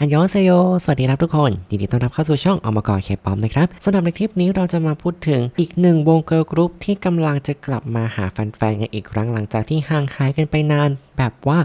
ฮันยองเซโย สวัสดีครับทุกคน ยินดีต้อนรับเข้าสู่ช่องอมกอเคป๊อมนะครับ สำหรับในคลิปนี้เราจะมาพูดถึงอีกหนึ่งวงเกิร์ลกรุ๊ปที่กำลังจะกลับมาหาแฟนๆกันอีกครั้งหลังจากที่ห่างหายกันไปนาน แบบว่า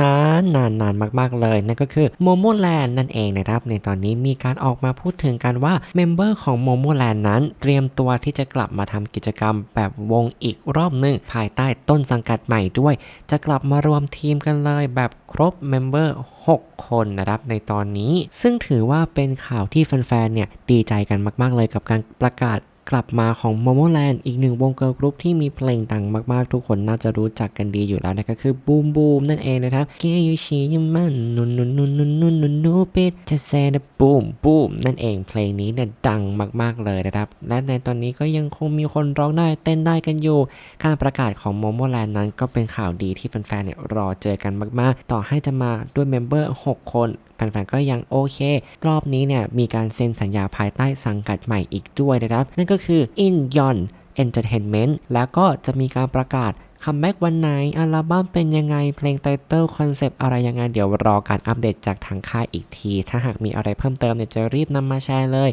นานนานนานมาก ๆ เลย นั่นก็คือโมโมแลนด์นั่นเองนะครับ ในตอนนี้มีการออกมาพูดถึงกันว่าเมมเบอร์ของโมโมแลนด์นั้น เตรียมตัวที่จะกลับมาทำกิจกรรมแบบวงอีกรอบหนึ่งภายใต้ต้นสังกัดใหม่ด้วย จะกลับมารวมทีมกันเลยแบบครบเมมเบอร์6 คนนะครับในตอนนี้ ซึ่งถือว่าเป็นข่าวที่แฟนๆเนี่ยดีใจกันมาก ๆ เลยกับการประกาศ กลับมาของ Momoland อีกหนึ่งวงเกิร์ลกรุ๊ปที่มีเพลงดังมากๆ ทุกคนน่าจะรู้จักกันดีอยู่แล้วนะก็คือ Boom Boom นั่นเองนะครับเกยูชิยมันนุนนุนนุนนุนนุนนุนนุปิดจะแซนบูมบูมนั่นเองเพลงนี้เนี่ยดังมากๆเลยนะครับและในตอนนี้ก็ยังคงมีคนร้องได้เต้นได้กันอยู่ การประกาศของ Momoland นั้นก็เป็นข่าวดีที่แฟนๆเนี่ยรอเจอกันมากๆ ต่อให้จะมาด้วยเมมเบอร์ 6 คนแฟนๆก็ยังโอเค รอบนี้เนี่ยมีการเซ็นสัญญาภายใต้สังกัดใหม่อีกด้วยนะครับ นั่นก็คือ In Yon Entertainment แล้วก็จะมีการประกาศ คัมแบ็กวันไหนอัลบั้มเป็นยังไงเพลงไตเติลคอนเซปต์อะไรยังไง เดี๋ยวรอการอัปเดตจากทางค่ายอีกที ถ้าหากมีอะไรเพิ่มเติมเนี่ยจะรีบนำมาแชร์เลย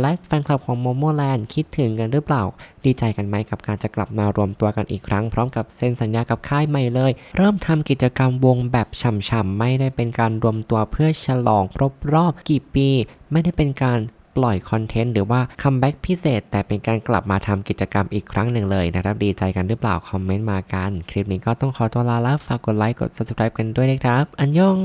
และแฟนคลับของ Momoland คิดถึงกันหรือเปล่า ดีใจกันไหมกับการจะกลับมารวมตัวกันอีกครั้ง พร้อมกับเซ็นสัญญากับค่ายใหม่เลย เริ่มทำกิจกรรมวงแบบฉ่ำๆไม่ได้เป็นการรวมตัวเพื่อฉลองครบรอบกี่ปี ไม่ได้เป็นการ ปล่อยคอนเทนต์หรือว่าคัมแบ็กพิเศษ แต่เป็นการกลับมาทำกิจกรรมอีกครั้งหนึ่งเลยนะครับ ดีใจกันหรือเปล่า คอมเมนต์มากัน คลิปนี้ก็ต้องขอตัวลาแล้วฝากกดไลค์กด subscribe กันด้วยนะครับ อันยอง